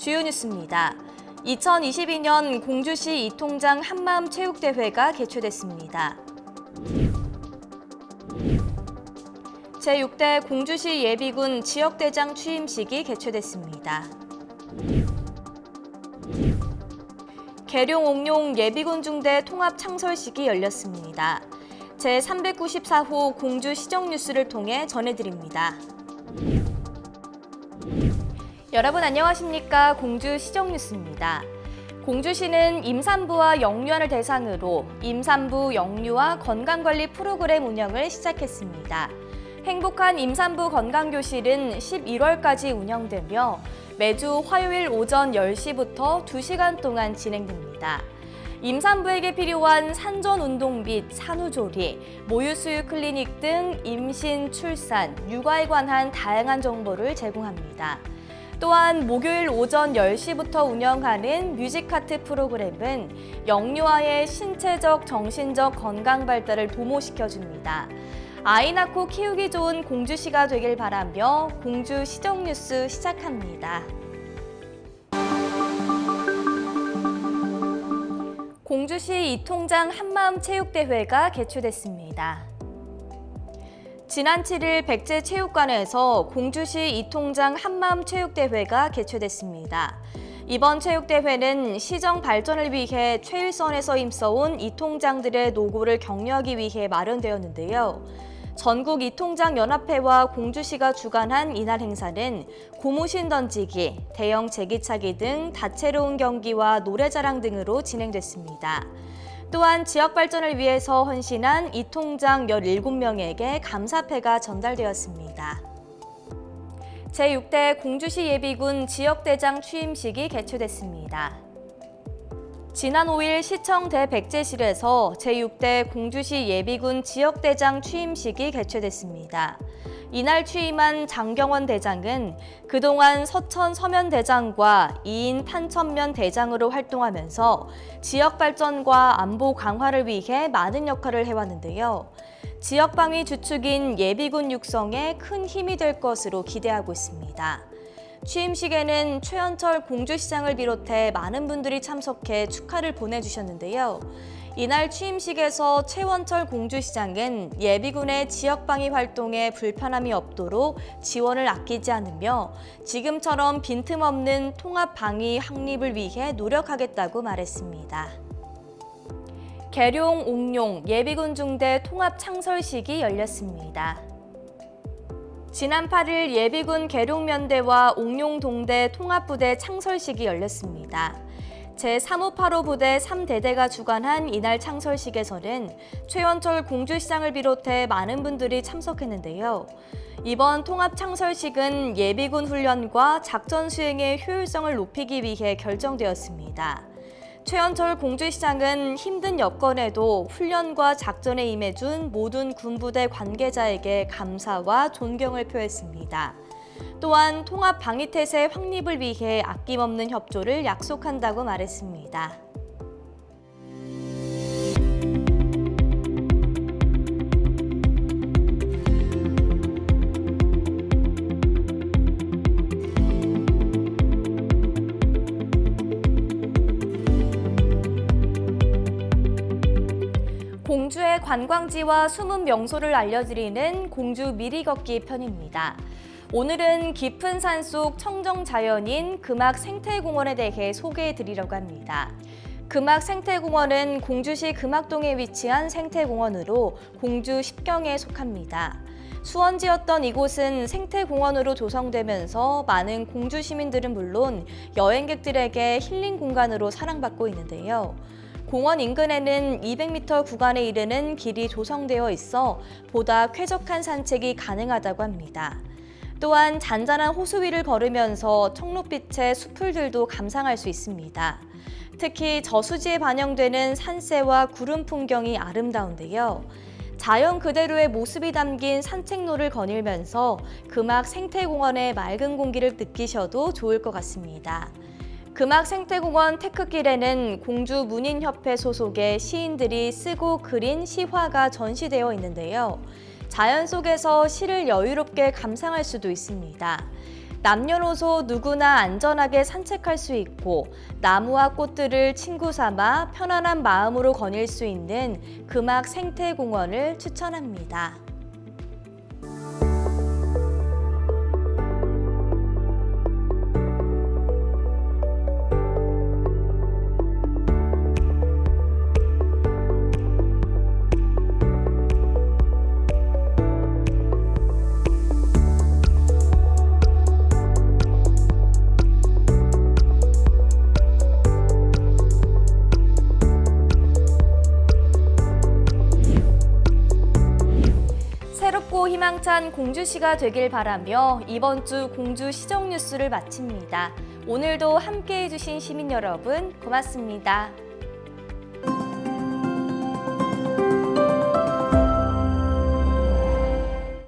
주요 뉴스입니다. 2022년 공주시 이통장 한마음 체육대회가 개최됐습니다. 제6대 공주시 예비군 지역대장 취임식이 개최됐습니다. 계룡 옥룡 예비군 중대 통합 창설식이 열렸습니다. 제394호 공주 시정 뉴스를 통해 전해드립니다. 여러분 안녕하십니까? 공주 시정 뉴스입니다. 공주시는 임산부와 영유아를 대상으로 임산부 영유아 건강관리 프로그램 운영을 시작했습니다. 행복한 임산부 건강교실은 11월까지 운영되며 매주 화요일 오전 10시부터 2시간 동안 진행됩니다. 임산부에게 필요한 산전 운동 및 산후조리, 모유수유 클리닉 등 임신, 출산, 육아에 관한 다양한 정보를 제공합니다. 또한 목요일 오전 10시부터 운영하는 뮤직하트 프로그램은 영유아의 신체적, 정신적 건강 발달을 도모시켜줍니다. 아이 낳고 키우기 좋은 공주시가 되길 바라며 공주 시정 뉴스 시작합니다. 공주시 이통장 한마음 체육대회가 개최됐습니다. 지난 7일 백제체육관에서 공주시 이통장 한마음 체육대회가 개최됐습니다. 이번 체육대회는 시정 발전을 위해 최일선에서 힘써온 이통장들의 노고를 격려하기 위해 마련되었는데요. 전국 이통장 연합회와 공주시가 주관한 이날 행사는 고무신 던지기, 대형 제기차기 등 다채로운 경기와 노래자랑 등으로 진행됐습니다. 또한 지역 발전을 위해서 헌신한 이 통장 17명에게 감사패가 전달되었습니다. 제6대 공주시 예비군 지역대장 취임식이 개최됐습니다. 지난 5일 시청 대백제실에서 제6대 공주시 예비군 지역대장 취임식이 개최됐습니다. 이날 취임한 장경원 대장은 그동안 서천 서면 대장과 이인 탄천면 대장으로 활동하면서 지역 발전과 안보 강화를 위해 많은 역할을 해왔는데요. 지역 방위 주축인 예비군 육성에 큰 힘이 될 것으로 기대하고 있습니다. 취임식에는 최현철 공주시장을 비롯해 많은 분들이 참석해 축하를 보내주셨는데요. 이날 취임식에서 최원철 공주시장은 예비군의 지역방위 활동에 불편함이 없도록 지원을 아끼지 않으며 지금처럼 빈틈없는 통합방위 확립을 위해 노력하겠다고 말했습니다. 계룡, 옥룡, 예비군 중대 통합 창설식이 열렸습니다. 지난 8일 예비군 계룡면대와 옥룡동대 통합부대 창설식이 열렸습니다. 제3585 부대 3대대가 주관한 이날 창설식에서는 최원철 공주시장을 비롯해 많은 분들이 참석했는데요. 이번 통합 창설식은 예비군 훈련과 작전 수행의 효율성을 높이기 위해 결정되었습니다. 최현철 공주시장은 힘든 여건에도 훈련과 작전에 임해준 모든 군부대 관계자에게 감사와 존경을 표했습니다. 또한 통합 방위태세 확립을 위해 아낌없는 협조를 약속한다고 말했습니다. 공주의 관광지와 숨은 명소를 알려드리는 공주 미리 걷기 편입니다. 오늘은 깊은 산속 청정 자연인 금악 생태공원에 대해 소개해 드리려고 합니다. 금악 생태공원은 공주시 금악동에 위치한 생태공원으로 공주 10경에 속합니다. 수원지였던 이곳은 생태공원으로 조성되면서 많은 공주 시민들은 물론 여행객들에게 힐링 공간으로 사랑받고 있는데요. 공원 인근에는 200m 구간에 이르는 길이 조성되어 있어 보다 쾌적한 산책이 가능하다고 합니다. 또한 잔잔한 호수 위를 걸으면서 청록빛의 수풀들도 감상할 수 있습니다. 특히 저수지에 반영되는 산세와 구름 풍경이 아름다운데요. 자연 그대로의 모습이 담긴 산책로를 거닐면서 금악 생태공원의 맑은 공기를 느끼셔도 좋을 것 같습니다. 금악 생태공원 테크길에는 공주 문인협회 소속의 시인들이 쓰고 그린 시화가 전시되어 있는데요. 자연 속에서 시를 여유롭게 감상할 수도 있습니다. 남녀노소 누구나 안전하게 산책할 수 있고 나무와 꽃들을 친구 삼아 편안한 마음으로 거닐 수 있는 금악 생태공원을 추천합니다. 희망찬 공주시가 되길 바라며 이번 주 공주 시정 뉴스를 마칩니다. 오늘도 함께 해주신 시민 여러분 고맙습니다.